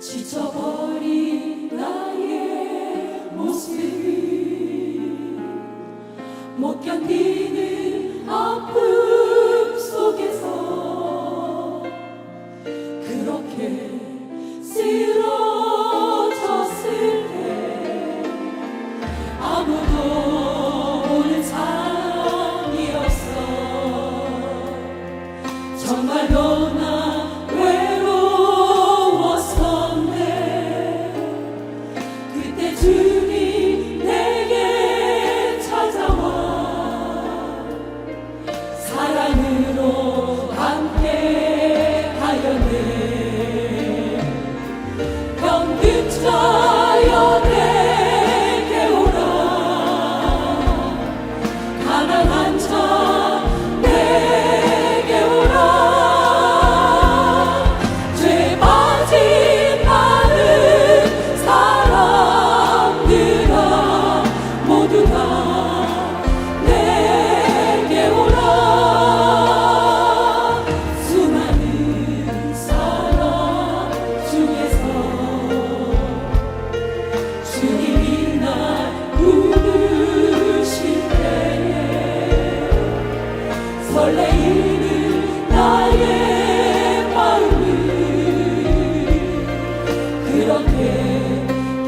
지쳐버린 나의 모습이 못 견디는 아픔 속에서 그렇게 쓰러졌을 때 아무도 오는 사람이 없어. 정말 너무